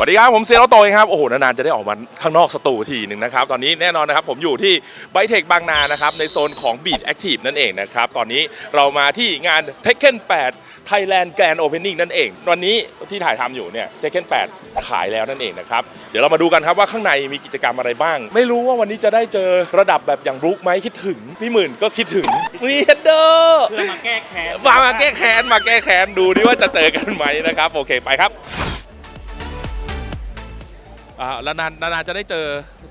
สวัสดีครับผมเซียโรโตเองครับโอ้โหนานๆจะได้ออกมาข้างนอกสตูทีหนึ่งนะครับตอนนี้แน่นอนนะครับผมอยู่ที่ไบเทคบางนานะครับในโซนของ Beat Active นั่นเองนะครับตอนนี้เรามาที่งาน Tekken 8 Thailand Grand Opening นั่นเอง วันนี้ที่ถ่ายทำอยู่เนี่ย Tekken 8 ขายแล้วนั่นเองนะครับเดี๋ยวเรามาดูกันครับว่าข้างในมีกิจกรรมอะไรบ้าง ไม่รู้ว่าวันนี้จะได้เจอระดับแบบอย่างบรูคไหมคิดถึงพี่หมื่นก็คิดถึงนี่เฮดเดอร์เพื่อมาแก้แค้นมามาแก้แค้นมาแก้แค้นดูดิว่าจะเจอกันไหมนะครับโอเคไปครับอ่า แล้วนานนานๆจะได้เจอ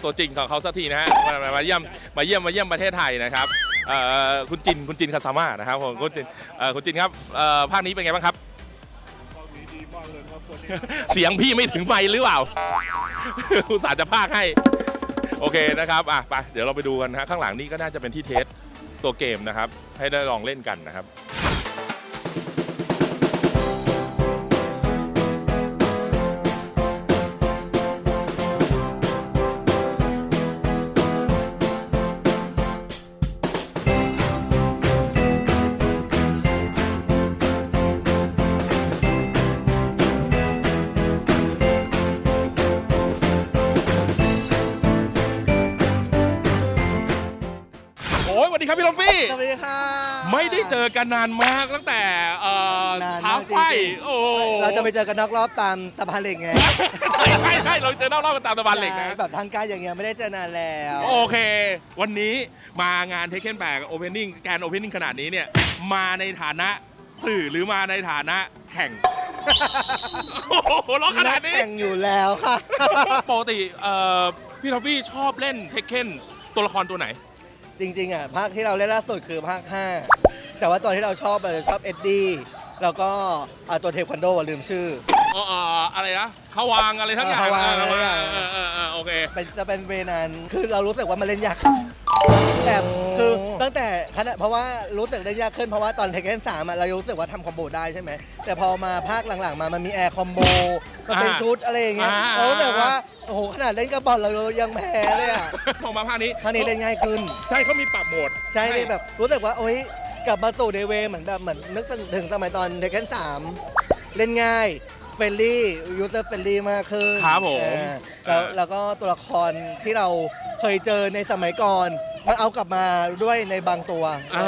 ตัวจริงของเขาสักทีนะฮะมามามาเยี่ยมมาเยี่ยมมาเยี่ยมประเทศไทยนะครับเอ่อคุณจินคุณจินคาซาม่านะครับผมคุณจินเอ่อคุณจินครับเอ่อภาคนี้เป็นไงบ้างครับเสียงพี่ไม่ถึงไมค์หรือเปล่าอุตส่าห์จะพากให้ โอเคนะครับอะไปเดี๋ยวเราไปดูกันนะฮะข้างหลังนี่ก็น่าจะเป็นที่เทสตัวเกมนะครับ ให้ได้ลองเล่นกันนะครับ ดีครับพี่ลอฟฟี่ สวัสดีค่ะ ไม่ได้เจอกันนานมากตั้งแต่เอ่อนานมาก ท้าไฟจริงๆโอ้เราจะไปเจอกันนอกรอบตามสะพานเหล็กไงใช่ใช่ใช่เราเจอนอกรอบกันตามตะวันเหล็กนะ แบบทางการอย่างเงี้ยไม่ได้เจอนานแล้วโอเค วันนี้มางานเทคเ e นแบกโอเพนนิ่งการโอเพนนิ่งขนาดนี้เนี่ย มาในฐานะสื่อหรือมาในฐานะแข่ง โอ้โหร้องขนาดนี้แข่งอยู่แล้วค่ะ ปกติเอ่อพี่ทอฟฟี่ชอบเล่นเทคเ e นตัวละครตัวไหน จริงๆอะภาคที่เราเล่นล่าสุดคือภาค 5 แต่ว่าตอนที่เราชอบเราจะชอบเอ็ดดี้แล้วก็อะตัวเทควันโดอะลืมชื่อเอ่อเอ่ออะไรนะเขาวางอะไรทั้งอย่างเออเขาวางเอออะไรอย่าง เออเออเออโอเค เป็นจะเป็นเวนั้นคือเรารู้สึกว่ามันเล่นยาก แบบคือตั้งแต่ขณะเพราะว่ารู้สึกเล่นยากขึ้นเพราะว่าตอนเทคเ e นสามเรารู้สึกว่าทำคอมโบได้ใช่ไหมแต่พอมาภาคหลังๆมามันมีแอร์คอมโบมันเป็นอ่าชุดอะไรอย่างเงี้ยอ่า เรารู้สึกว่าโอ้โหขนาดเล่นกับบอลเรายังแพ้เลยอะพอมาภาคนี้ภาคนี้เล่นง่ายขึ้น ใช่เขามีปรับโหมด ใช่เลยแบบรู้สึกว่าโอ๊ยกลับมาสู่เดเวเหมือนแบบเหมือนนึกถึงสมัยตอนเทคเ e นสามเล่นง่าย เฟรนลี่ยูเซอร์เฟรนลี่มากขึ้นครับผมเออแล้วแล้วก็ตัวละครที่เราเคยเจอในสมัยก่อน มันเอากลับมาด้วยในบางตัวอ่า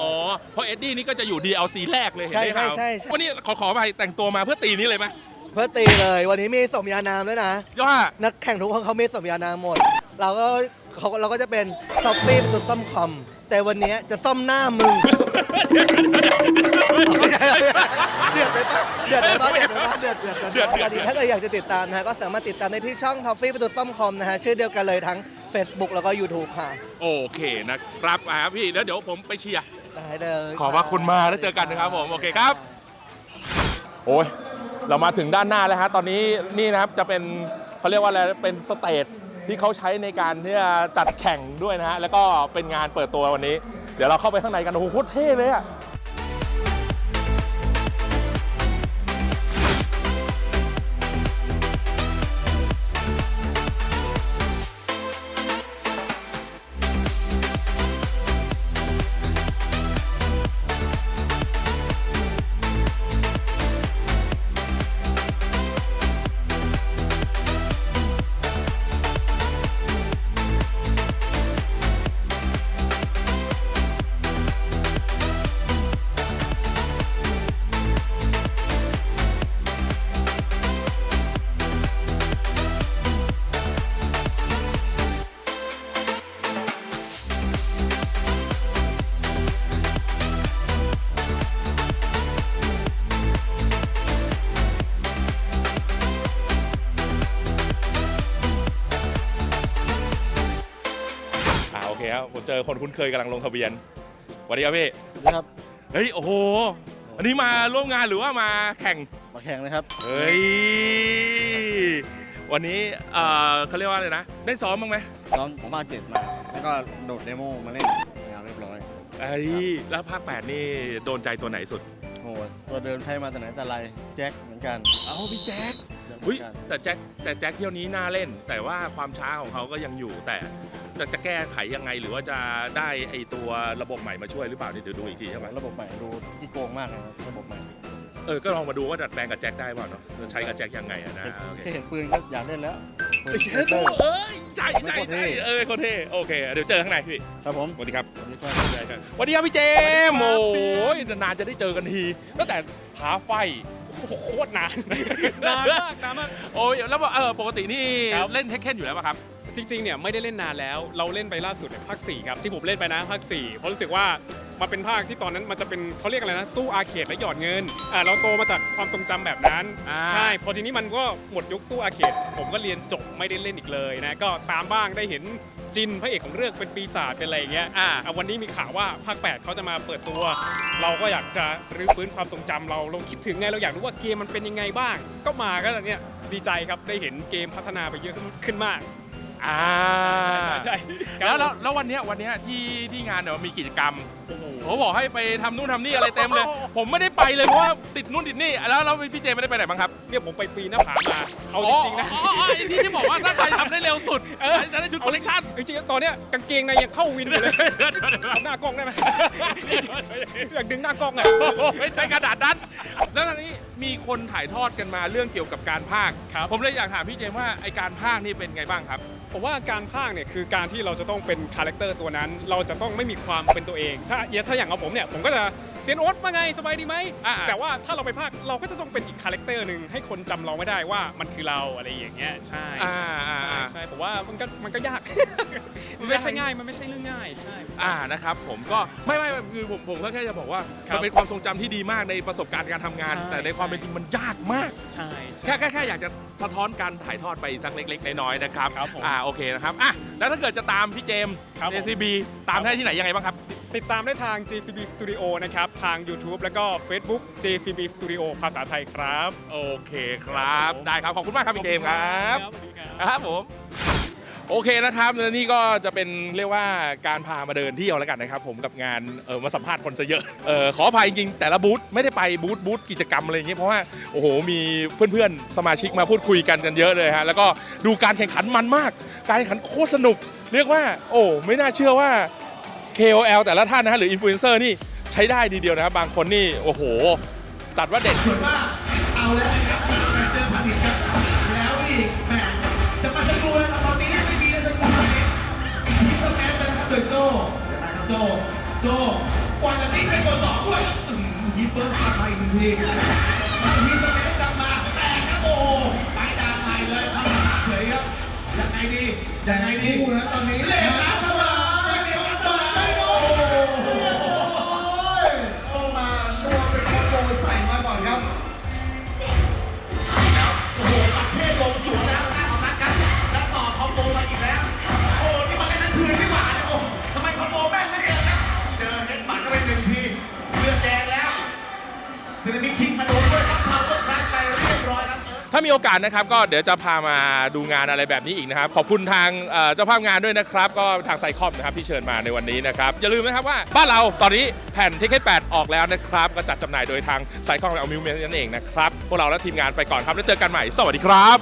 อ๋อเพราะเอ็ดดี้นี่ก็จะอยู่ DLC แรกเลยเห็นใช่ไหมครับใช่ใช่วันนี้ขอขอไปแต่งตัวมาเพื่อตีนี้เลยไหมเพื่อตีเลย วันนี้มีสมญานามด้วยนะ ย่านักแข่งทุกคนเขามีสมญานามหมด เราก็เขาเราก็จะเป็นท็อปปี้เป็นตัวซ่อมคอม แต่วันนี้จะซ่อมหน้ามึง เดือดไปปะเดือดไปปะเดือดไปปะเดือดเดือดเดือดตอนนี้ถ้าเกิดอยากจะติดตามนะฮะก็สามารถติดตามได้ที่ช่องทอฟฟี่ประตูต้อมคอมนะฮะชื่อเดียวกันเลยทั้ง Facebook แล้วก็ YouTube ค่ะโอเคนะครับอ่าพี่แล้วเดี๋ยวผมไปเชียร์ ได้เลยขอบพระคุณมาแล้วเจอกันนะครับผมโอเคครับ โอ้ยเรามาถึงด้านหน้าแล้วฮะตอนนี้นี่นะครับจะเป็นเขาเรียกว่าอะไรเป็นสเตจที่เขาใช้ในการที่จะจัดแข่งด้วยนะฮะแล้วก็เป็นงานเปิดตัววันนี้ เดี๋ยวเราเข้าไปข้างในกันโอ้โหโคตรเท่เลยอะ เคครับผมเจอคนคุ้นเคยกำลังลงทะเบียนสวัสดีครับพี่นะครับเฮ้ยโอ้โหอันนี้มาร่วมงานหรือว่ามาแข่งมาแข่งนะครับเฮ้ยวันนี้เอ่อเขาเรียกว่าอะไรนะ ได้ซ้อมบ้างไหมซ้อมของภาคเจ็ดมา แล้วก็โดดเดโมมาเล่นงานเรียบร้อยไอ้ยแล้วภาค8นี่โดนใจตัวไหนสุดโอ้โหตัวเดินไพ่มาแต่ไหนแต่ไรแจ็คเหมือนกัน เอ้าพี่แจ็คเหมื อนอุ้ยกันแต่แจ็คแต่แจ็คเที่ยวนี้น่าเล่น แต่ว่าความช้าของเขาก็ยังอยู่แต่จะจะแก้ไขยังไงหรือว่าจะได้ไอตัวระบบใหม่มาช่วยหรือเปล่านี่เดี๋ยวดูอีกทีใช่ไหมระบบใหม่ดูกี่โกงมากเลยนะระบบใหม่เออก็ลองมาดูว่าดัดแปลงกับแจ็คได้เปล่าเนาะใช้กับแจ็คยังไงอะนะเห็นโอเคแค่เห็นปืนก็อยากเล่นแล้วปืนเอ้ยเชเลฟเซอร์เอ้ยใจใจไม่โคตรเท่ใจเออโคตรเท่โอเคเดี๋ยวเจอข้างในพี่ครับผมสวัสดีครับวันนี้ก็สวัสดีครับพี่เจมส์โอ้ยนานๆจะได้เจอกันทีตั้งแต่พาไฟ โอ้โหโคตรนาน นานมากนานมาก โอ้ยแล้วบอกเออปกตินี่ครับ เล่นเทคเคนอยู่แล้วป่ะครับ จริงๆ เนี่ยไม่ได้เล่นนานแล้ว เราเล่นไปล่าสุดเนี่ยภาค4ครับที่ผมเล่นไปนะภาค4เพราะรู้สึกว่ามันเป็นภาคที่ตอนนั้นมันจะเป็นเขาเรียกอะไรนะตู้อาร์เคดและหยอดเงินอ่าเราโตมาจากความทรงจำแบบนั้นอ่า ใช่พอทีนี้มันก็หมดยุคตู้อาร์เคดผมก็เรียนจบไม่ได้เล่นอีกเลยนะก็ตามบ้างได้เห็น จินพระเอกของเรื่องเป็นปีศาจเป็นอะไรอย่างเงี้ยอ่าอะวันนี้มีข่าวว่าภาค 8เขาจะมาเปิดตัว เราก็อยากจะรื้อฟื้นความทรงจำเราเราคิดถึงไงเราอยากรู้ว่าเกมมันเป็นยังไงบ้าง ก็มาก็เนี่ยดีใจครับได้เห็นเกมพัฒนาไปเยอะขึ้นมากอ่าใช่ใช่แล้วแล้วแล้ววันเนี้ยวันเนี้ยที่ที่งานเนี่ยมันมีกิจกรรมโอ้โห เขาบอกให้ไปทำนู่นทำนี่อะไรเต็มเลย ผมไม่ได้ไปเลยเพราะว่าติดนู่นติดนี่แล้วแล้วพี่เจไม่ได้ไปไหนบ้างครับ เนี่ยผมไปปีนหน้าผามา เอาจริงๆนะอ๋ออ๋ออ๋อไอ้ที่ที่บอกว่าถ้าใครทำได้เร็วสุดเออจะได้ชุดคอลเลคชั่นจริงๆตอนเนี้ยกางเกงในยังเข้าวินอยู่เลยเอาหน้ากล้องได้ไหมอยากดึงหน้ากล้องอะ ไม่ใช่กระดาษนั้นแล้วตอนนี้มีคนถ่ายทอดกันมาเรื่องเกี่ยวกับการพากย์ครับผมเลยอยากถามพี่เจมส์ว่าไอการพากย์นี่เป็นไงบ้างครับ ผมว่าการพากย์เนี่ยคือการที่เราจะต้องเป็นคาแรคเตอร์ตัวนั้น เราจะต้องไม่มีความเป็นตัวเอง ถ้าถ้าอย่างเอาผมเนี่ยผมก็จะเซียนโอ๊ตมาไงสบายดีไหมอ่า แต่ว่าถ้าเราไปพากย์เราก็จะต้องเป็นอีกคาแรคเตอร์หนึ่งให้คนจำเราไม่ได้ว่ามันคือเราอะไรอย่างเงี้ยใช่อ่าอ่าใช่อ่า ใช่ผมว่ามันก็มันก็ยาก มันไม่ใช่ง่ายมันไม่ใช่เรื่องง่ายใช่ อ่านะครับผมก็ไม่ไม่ไม่คือผมผมก็แค่จะบอกว่าครับมันเป็นความทรงจำที่ดีมากในประสบการณ์การทำงาน ใช่ แต่ในความเป็นจริงมันยากมาก ใช่ใช่ แค่แค่แค่อยากจะสะท้อนการถ่ายทอดไปสักเล็ก ๆ น้อยๆนะครับครับผม อ่าโอเคนะครับอะแล้วถ้าเกิดจะตามพี่เจมส์ ครับผม JCB ตามได้ที่ไหนยังไงบ้างครับ ติดตามได้ทาง JCB Studio นะครับ ทาง YouTube แล้วก็ Facebook JCB Studio ภาษาไทยครับ โอเคครับ ครับผม ได้ครับ ขอบคุณมากครับพี่เจมส์ครับสวัสดีครับ ครับผม โอเคนะครับและนี่ก็จะเป็นเรียกว่าการพามาเดินเที่ยวแล้วกันนะครับ ผมกับงานเออมาสัมภาษณ์คนซะเยอะเออขออภัยจริงๆแต่ละบูธไม่ได้ไปบูธบูธกิจกรรมอะไรอย่างเงี้ยเพราะว่าโอ้โหมีเพื่อนๆสมาชิกมาพูดคุยกันกันเยอะเลยฮะแล้วก็ดูการแข่งขันมันมาก การแข่งขันโคตรสนุก เรียกว่า โอ้ไม่น่าเชื่อว่า KOL แต่ละท่านนะฮะหรืออินฟลูเอนเซอร์นี่ใช้ได้ดีเดียวนะครับบางคนนี่โอ้โหจัดว่าเด็ดเอาแล้วนะครับเจอพันธุ์ โจโจกวาจะทิ้งไปกดสองด้วยอืมยิปเปอร์กลับมาอีกหนึ่งที มีโอกาสนะครับ ก็เดี๋ยวจะพามาดูงานอะไรแบบนี้อีกนะครับ ขอบคุณทางเจ้าภาพงานด้วยนะครับ ก็ทางไซคอมนะครับที่เชิญมาในวันนี้นะครับ อย่าลืมนะครับว่าบ้านเราตอนนี้แผ่นทิเก็ต8ออกแล้วนะครับ ก็จัดจำหน่ายโดยทางไซคอมและอมิวเมนนั่นเองนะครับ พวกเราและทีมงานไปก่อนครับ แล้วเจอกันใหม่ สวัสดีครับ